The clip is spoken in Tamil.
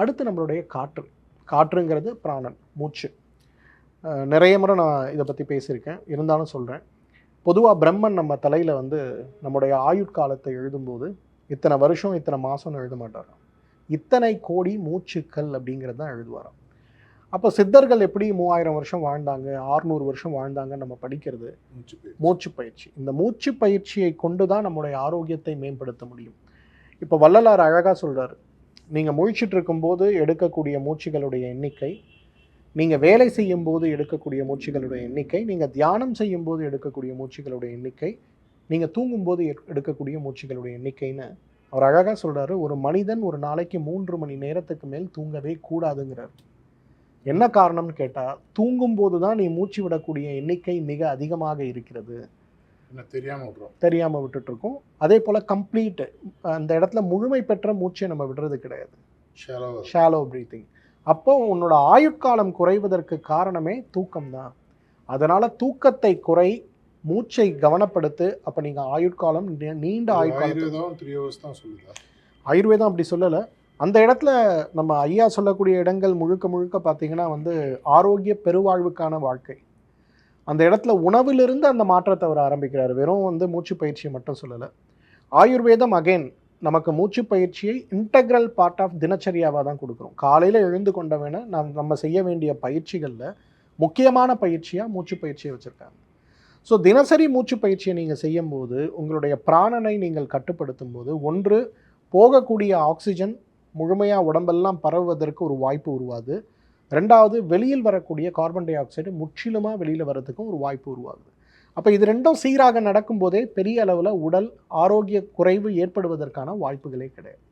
அடுத்து நம்மளுடைய காற்று. காற்றுங்கிறது பிராணன் மூச்சு. நிறைய முறை நான் இதை பற்றி பேசியிருக்கேன். இருந்தாலும் சொல்கிறேன் பொதுவாக பிரம்மன் நம்ம தலையில் வந்து நம்முடைய ஆயுட்காலத்தை எழுதும்போது இத்தனை வருஷம் இத்தனை மாதம்னு எழுத மாட்டாராம். இத்தனை கோடி மூச்சுக்கள் அப்படிங்கிறது தான் எழுதுவாராம். அப்போ சித்தர்கள் எப்படி மூவாயிரம் வருஷம் வாழ்ந்தாங்க ஆறுநூறு வருஷம் வாழ்ந்தாங்கன்னு நம்ம படிக்கிறது? மூச்சு பயிற்சி. இந்த மூச்சு பயிற்சியை கொண்டு தான் நம்முடைய ஆரோக்கியத்தை மேம்படுத்த முடியும். இப்போ வள்ளலார் அழகாக சொல்றாரு நீங்கள் முழிச்சிட்டு இருக்கும்போது எடுக்கக்கூடிய மூச்சுகளுடைய எண்ணிக்கை நீங்கள் வேலை செய்யும் போது எடுக்கக்கூடிய மூச்சுகளுடைய எண்ணிக்கை நீங்கள் தியானம் செய்யும் போது எடுக்கக்கூடிய மூச்சுகளுடைய எண்ணிக்கை நீங்கள் தூங்கும்போது எடுக்கக்கூடிய மூச்சுகளுடைய எண்ணிக்கைன்னு அவர் அழகாக சொல்கிறாரு ஒரு மனிதன் ஒரு நாளைக்கு மூன்று மணி நேரத்துக்கு மேல் தூங்கவே கூடாதுங்கிறார். என்ன காரணம்னு கேட்டால் தூங்கும்போது தான் நீ மூச்சு விடக்கூடிய எண்ணிக்கை மிக அதிகமாக இருக்கிறது. என்ன தெரியாம விட்றோம். தெரியாமல் விட்டுட்டு இருக்கோம் அதே போல் கம்ப்ளீட் அந்த இடத்துல முழுமை பெற்ற மூச்சை நம்ம விடுறது கிடையாது. ஷாலோ ப்ரீத்திங் அப்போ உன்னோட ஆயுட்காலம் குறைவதற்கு காரணமே தூக்கம் தான் அதனால தூக்கத்தை குறை மூச்சை கவனப்படுத்து அப்போ நீங்கள் ஆயுட்காலம் நீண்ட ஆயுட்காலம் த்ரீ ஹவர்ஸ் தான் சொல்லுதா. ஆயுர்வேதம் அப்படி சொல்லலை. அந்த இடத்துல நம்ம ஐயா சொல்லக்கூடிய இடங்கள் முழுக்க முழுக்க பார்த்தீங்கன்னா வந்து ஆரோக்கிய பெருவாழ்வுக்கான வாழ்க்கை. அந்த இடத்துல உணவிலிருந்து அந்த மாற்றத்தை அவர் ஆரம்பிக்கிறார். வெறும் வந்து மூச்சு பயிற்சியை மட்டும் சொல்லலை. ஆயுர்வேதம் அகைன் நமக்கு மூச்சு பயிற்சியை இன்டெக்ரல் பார்ட் ஆஃப் தினச்சரியாவாக தான் கொடுக்குறோம். காலையில் எழுந்து கொண்டவன நாம் நம்ம செய்ய வேண்டிய பயிற்சிகளில் முக்கியமான பயிற்சியாக மூச்சு பயிற்சியை வச்சுருக்காங்க. ஸோ தினசரி மூச்சு பயிற்சியை நீங்கள் செய்யும்போது உங்களுடைய பிராணனை நீங்கள் கட்டுப்படுத்தும் போது ஒன்று போகக்கூடிய ஆக்சிஜன் முழுமையாக உடம்பெல்லாம் பரவுவதற்கு ஒரு வாய்ப்பு உருவாது. ரெண்டாவது வெளியில் வரக்கூடிய கார்பன் டை ஆக்சைடு முற்றிலுமாக வெளியில் வர்றதுக்கும் ஒரு வாய்ப்பு உருவாகுது. அப்போ இது ரெண்டும் சீராக நடக்கும்போதே பெரிய அளவில் உடல் ஆரோக்கிய குறைவு ஏற்படுவதற்கான வாய்ப்புகளே கிடையாது.